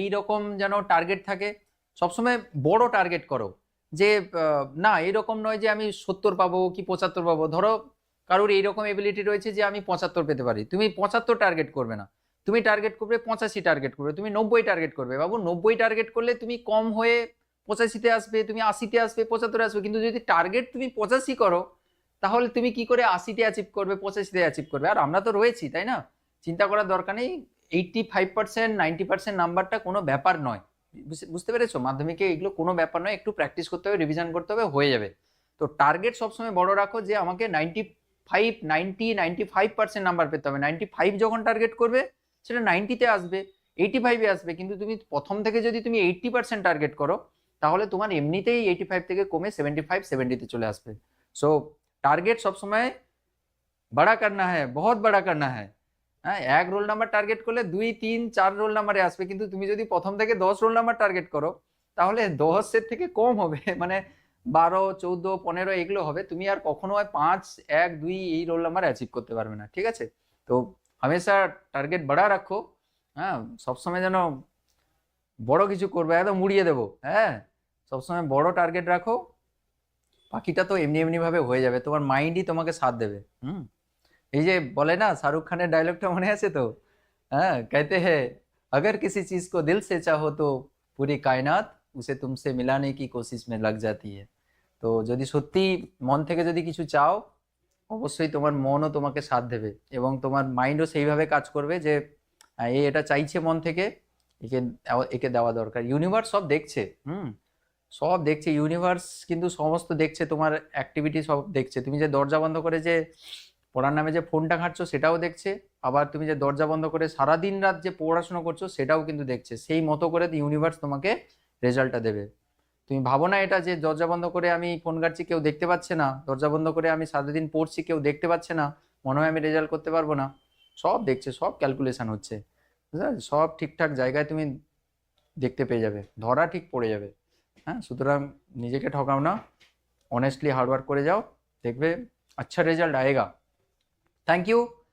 এই রকম যেন টার্গেট থাকে, সবসময় বড় টার্গেট করো। যে না এরকম নয় যে আমি সত্তর পাবো কি পঁচাত্তর পাবো। ধরো, কারোর এইরকম এবিলিটি রয়েছে যে আমি পঁচাত্তর পেতে পারি। তুমি পঁচাত্তর টার্গেট করবে না। তুমি টার্গেট করবে পঁচাশি টার্গেট করবে। তুমি নব্বই টার্গেট করবে। বাবু, নব্বই টার্গেট করলে তুমি কম হয়ে পঁচাশিতে আসবে, তুমি আশিতে আসবে, পঁচাত্তরে আসবে। কিন্তু যদি টার্গেট তুমি পঁচাশি করো, তাহলে তুমি কি করে আশিতে অ্যাচিভ করবে, পঁচাশিতে অ্যাচিভ করবে? আর আমরা তো রয়েছি, তাই না? চিন্তা করার দরকার নেই। Eighty five percent ninety percent নাম্বারটা কোনো ব্যাপার নয়। বুঝতে- বুঝতে পেরেছ? মাধ্যমিকে এগুলো কোনো ব্যাপার নয়, একটু প্র্যাকটিস করতে হবে রিভিশন করতে হবে, হয়ে যাবে। তো টার্গেট সবসময় বড় রাখো যে আমাকে ninety five ninety ninety five percent number পেতে হবে। নাইনটি ফাইভ যখন টার্গেট করবে, সেটা নাইনটিতে আসবে এইটি ফাইভে আসবে। কিন্তু তুমি প্রথম থেকে যদি তুমি এইটটি পার্সেন্ট টার্গেট করো, তাহলে তোমার এমনিতেই এইটি ফাইভ থেকে কমে সেভেন্টি ফাইভ সেভেন্টিতে চলে আসবে। সো টার্গেট সবসময় বড়া করনা হ্যাঁ বহুত বড়া করনা হ্যাঁ হ্যাঁ এক রোল নাম্বার টার্গেট করলে দুই, তিন, চার রোল নাম্বারে আসবে। কিন্তু তুমি যদি প্রথম থেকে দশ রোল নাম্বার টার্গেট করো, তাহলে দশের থেকে কম হবে। মানে বারো, চৌদ্দ, পনেরো এগুলো হবে। তুমি আর কখনো হয় পাঁচ, এক, দুই এই রোল নাম্বার অ্যাচিভ করতে পারবে না। ঠিক আছে? তো হামেশা টার্গেট বড়া রাখো। হ্যাঁ সবসময় যেন বড় কিছু করবে, একদম মুড়িয়ে দেবো। হ্যাঁ সবসময় বড় টার্গেট রাখো। বাকিটা তো এমনি এমনিভাবে হয়ে যাবে। তোমার মাইন্ডই তোমাকে সাথ দেবে। হুম? এই যে বলে না শাহরুখ খানের ডায়লগটা মনে আছে তো হ্যাঁ कहते हैं अगर किसी चीज को दिल से चाहो तो पूरी कायनात उसे तुमसे मिलाने की कोशिश में लग जाती है তো যদি সত্যি মন থেকে যদি কিছু চাও অবশ্যই তোমার মনও তোমাকে সাথ দেবে এবং তোমার মাইন্ডও সেইভাবে কাজ করবে যে আহ, এ এটা চাইছে মন থেকে একে দেওয়া- একে দেওয়া দরকার ইউনিভার্স সব দেখছে হুম সব দেখছে ইউনিভার্স কিন্তু সমস্ত দেখছে তোমার অ্যাক্টিভিটি সব দেখছে তুমি যে দরজা বন্ধ করে যে পড়ার নামে যে ফোনটা ঘাঁটছো সেটাও দেখছে, আবার তুমি যে দরজা বন্ধ করে সারা দিন রাত যে পড়াশোনা করছ সেটাও কিন্তু দেখছে। সেই মতো করে ইউনিভার্স তোমাকে রেজাল্টটা দেবে। তুমি ভাবো না এটা যে দরজা বন্ধ করে আমি ফোন ঘাটছি, কেউ দেখতে পাচ্ছে না। দরজা বন্ধ করে আমি সারাদিন পড়ছি, কেউ দেখতে পাচ্ছে না। মনে হয় আমি রেজাল্ট করতে পারব না। সব দেখছে, সব ক্যালকুলেশন হচ্ছে। সব ঠিকঠাক জায়গায় তুমি দেখতে পেয়ে যাবে। ধরা ঠিক পড়ে যাবে। হ্যাঁ? সুতরাং নিজেকে ঠকাও না। অনেস্টলি হার্ডওয়ার্ক করে যাও। দেখবে আচ্ছা রেজাল্ট আয়েগা। Thank you.